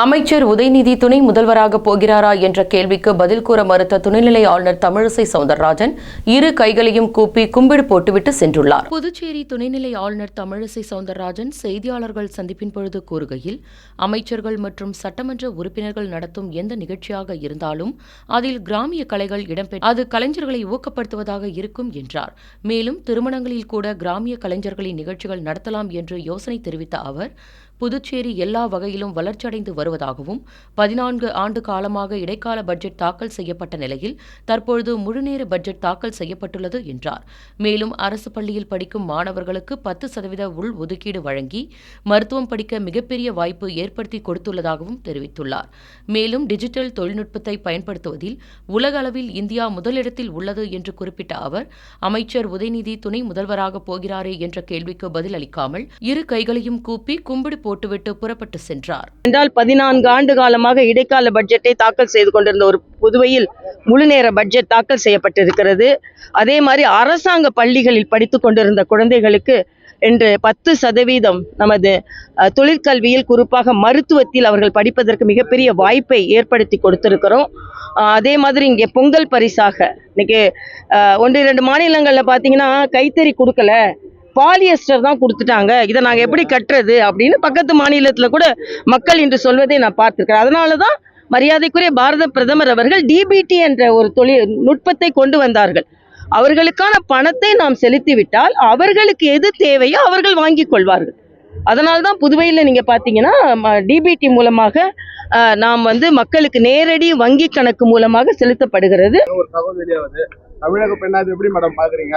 அமைச்சர் உதயநிதி துணை முதல்வராக போகிறாரா என்ற கேள்விக்கு பதில் கூற மறுத்த துணைநிலை ஆளுநர் தமிழிசை சவுந்தரராஜன் இரு கைகளையும் கூப்பி கும்பிடு போட்டுவிட்டு சென்றுள்ளார். புதுச்சேரி துணைநிலை ஆளுநர் தமிழிசை சவுந்தரராஜன் செய்தியாளர்கள் சந்திப்பின் பொழுது கூறுகையில் அமைச்சர்கள் மற்றும் சட்டமன்ற உறுப்பினர்கள் நடத்தும் எந்த நிகழ்ச்சியாக இருந்தாலும் அதில் கிராமிய கலைகள் இடம்பெற்று அது கலைஞர்களை ஊக்கப்படுத்துவதாக இருக்கும் என்றார். மேலும் திருமணங்களில் கூட கிராமிய கலைஞர்களின் நிகழ்ச்சிகள் நடத்தலாம் என்று யோசனை தெரிவித்த அவர் புதுச்சேரி எல்லா வகையிலும் வளர்ச்சியடைந்து வருவதாகவும் பதினான்கு ஆண்டு காலமாக இடைக்கால பட்ஜெட் தாக்கல் செய்யப்பட்ட நிலையில் தற்பொழுது முழுநேர பட்ஜெட் தாக்கல் செய்யப்பட்டுள்ளது என்றார். மேலும் அரசு பள்ளியில் படிக்கும் மாணவர்களுக்கு பத்து சதவீத உள் ஒதுக்கீடு வழங்கி மருத்துவம் படிக்க மிகப்பெரிய வாய்ப்பு ஏற்படுத்தி கொடுத்துள்ளதாகவும் தெரிவித்துள்ளார். மேலும் டிஜிட்டல் தொழில்நுட்பத்தை பயன்படுத்துவதில் உலக அளவில் இந்தியா முதலிடத்தில் உள்ளது என்று குறிப்பிட்ட அவர் அமைச்சர் உதயநிதி துணை முதல்வராக போகிறாரே என்ற கேள்விக்கு பதிலளிக்காமல் இரு கைகளையும் கூப்பி கும்பிடு போட்டுவிட்டு புறப்பட்டு சென்றார். என்றால் பதினான்கு ஆண்டு காலமாக இடைக்கால பட்ஜெட்டை தாக்கல் செய்து கொண்டிருந்த ஒரு புதுவையில் முழுநேர பட்ஜெட் தாக்கல் செய்யப்பட்டிருக்கிறது. அதே மாதிரி அரசாங்க பள்ளிகளில் படித்து கொண்டிருந்த குழந்தைகளுக்கு என்று பத்து சதவீதம் நமது தொழிற்கல்வியில் குறிப்பாக மருத்துவத்தில் அவர்கள் படிப்பதற்கு மிகப்பெரிய வாய்ப்பை ஏற்படுத்தி கொடுத்திருக்கிறோம். அதே மாதிரி இங்கே பொங்கல் பரிசாக இன்னைக்கு ஒன்று இரண்டு மாநிலங்களில் பார்த்தீங்கன்னா கைத்தறி கொடுக்கல. பாலியஸ்டர் தான் கொடுத்துட்டாங்க. இதை நாங்கள் எப்படி கட்டுறது அப்படின்னு பக்கத்து மாநிலத்தில் கூட மக்கள் இன்று சொல்வதை நான் பார்த்திருக்கிறேன். அதனால தான் மரியாதைக்குரிய பாரத பிரதமர் அவர்கள் டிபிடி என்ற ஒரு தொழில் நுட்பத்தை கொண்டு வந்தார்கள். அவர்களுக்கான பணத்தை நாம் செலுத்திவிட்டால் அவர்களுக்கு எது தேவையோ அவர்கள் வாங்கிக் கொள்வார்கள். அதனால தான் புதுவையில் நீங்கள் பார்த்தீங்கன்னா டிபிடி மூலமாக நாம் வந்து மக்களுக்கு நேரடி வங்கி கணக்கு மூலமாக செலுத்தப்படுகிறது. தமிழக பெண்ணாவது எப்படி மேடம் பாக்குறீங்க?